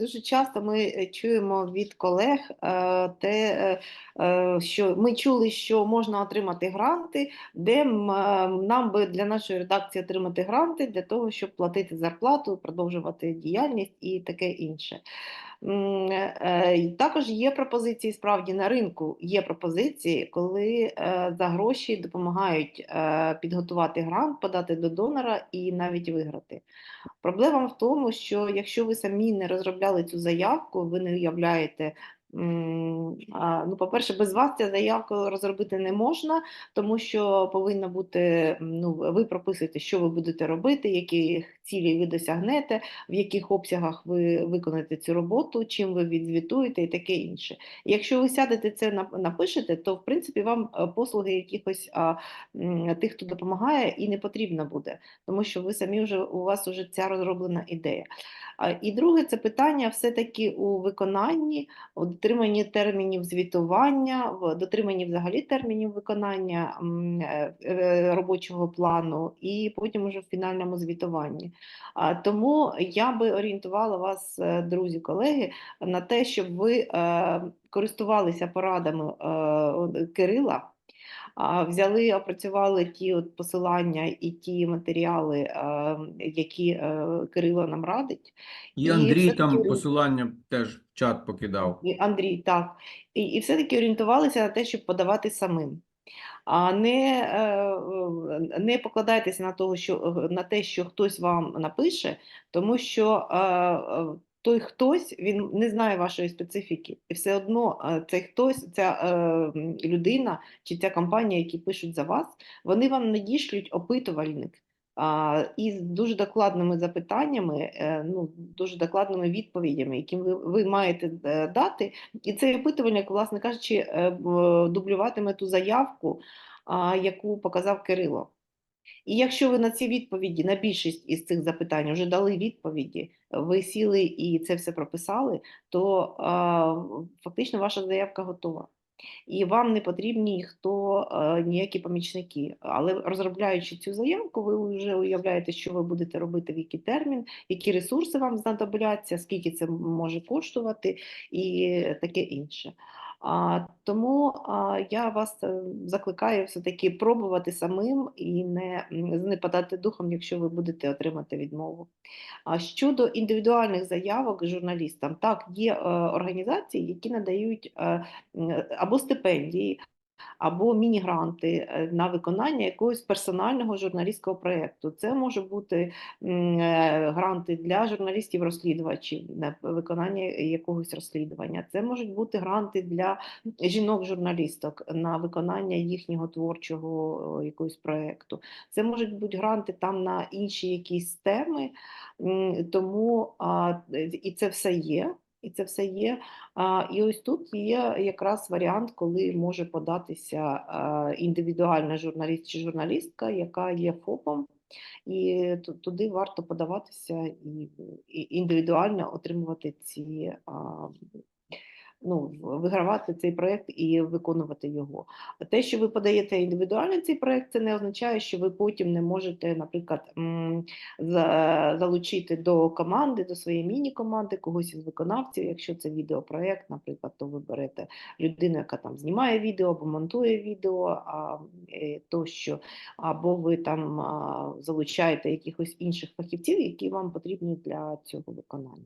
Дуже часто ми е, чуємо від колег е, те, е, що ми чули, що можна отримати гранти, де нам би для нашої редакції отримати гранти для того, щоб платити зарплату, продовжувати діяльність і таке інше. Е, Також є пропозиції справді на ринку. Є пропозиції, коли е, за гроші допомагають е, підготувати грант, подати до донора і навіть виграти. Проблема в тому, що якщо ви самі не розробляли цю заявку, ви не уявляєте. Ну, по-перше, без вас ця заявку розробити не можна, тому що повинна бути, ну, ви прописуєте, що ви будете робити, які цілі ви досягнете, в яких обсягах ви виконаєте цю роботу, чим ви відзвітуєте і таке інше. Якщо ви сядете це нап- напишете, то в принципі вам е, послуги якихось а, тих, хто допомагає, і не потрібно буде тому що ви самі вже у вас вже ця розроблена ідея. А, І друге, це питання все-таки у виконанні, у дотриманні термінів звітування, в дотриманні взагалі термінів виконання е, е, робочого плану, і потім уже в фінальному звітуванні. Тому я би орієнтувала вас, е, друзі, колеги, на те, щоб ви е, користувалися порадами е, Кирила. Взяли, опрацювали ті от посилання і ті матеріали, які Кирило нам радить. І І Андрій там посилання теж в чат покидав. І Андрій, так. І, і все-таки орієнтувалися на те, щоб подавати самим. А не, е, не покладайтеся на, того, що, на те, що хтось вам напише, тому що е, е, той хтось він не знає вашої специфіки. І все одно цей хтось, ця людина чи ця компанія, які пишуть за вас, вони вам надішлють опитувальник. Із дуже докладними запитаннями, е, ну, дуже докладними відповідями, які ви, ви маєте е, дати, і цей опитувальник, власне кажучи, е, дублюватиме ту заявку, яку показав Кирило. І якщо ви на ці відповіді, на більшість із цих запитань вже дали відповіді, ви сіли і це все прописали, то фактично ваша заявка готова. І вам не потрібні ніхто, е, ніякі помічники. Але розробляючи цю заявку, ви вже уявляєте, що ви будете робити, в який термін, які ресурси вам знадобляться, скільки це може коштувати і таке інше. А, тому я вас е, закликаю все-таки пробувати самим і не, знепадати не падати духом, якщо ви будете отримати відмову. А щодо індивідуальних заявок журналістам, так, є е, організації, які надають е, або стипендії, або міні-гранти е, на виконання якогось персонального журналістського проєкту. Це може бути е, гранти для журналістів-розслідувачів на виконання якогось розслідування. Це можуть бути гранти для жінок-журналісток на виконання їхнього творчого е, якогось проєкту. Це можуть бути гранти там на інші якісь теми, тому і це все є. І це все є. І ось тут є якраз варіант, коли може податися індивідуальна журналіст чи журналістка, яка є ФОПом, і туди варто подаватися і індивідуально отримувати ці. Ну, вигравати цей проєкт і виконувати його. Те, що ви подаєте індивідуально цей проєкт, це не означає, що ви потім не можете, наприклад, залучити до команди, до своєї міні-команди когось із виконавців. Якщо це відеопроєкт, наприклад, то ви берете людину, яка там знімає відео або монтує відео, а, е, тощо, або ви там залучаєте якихось інших фахівців, які вам потрібні для цього виконання.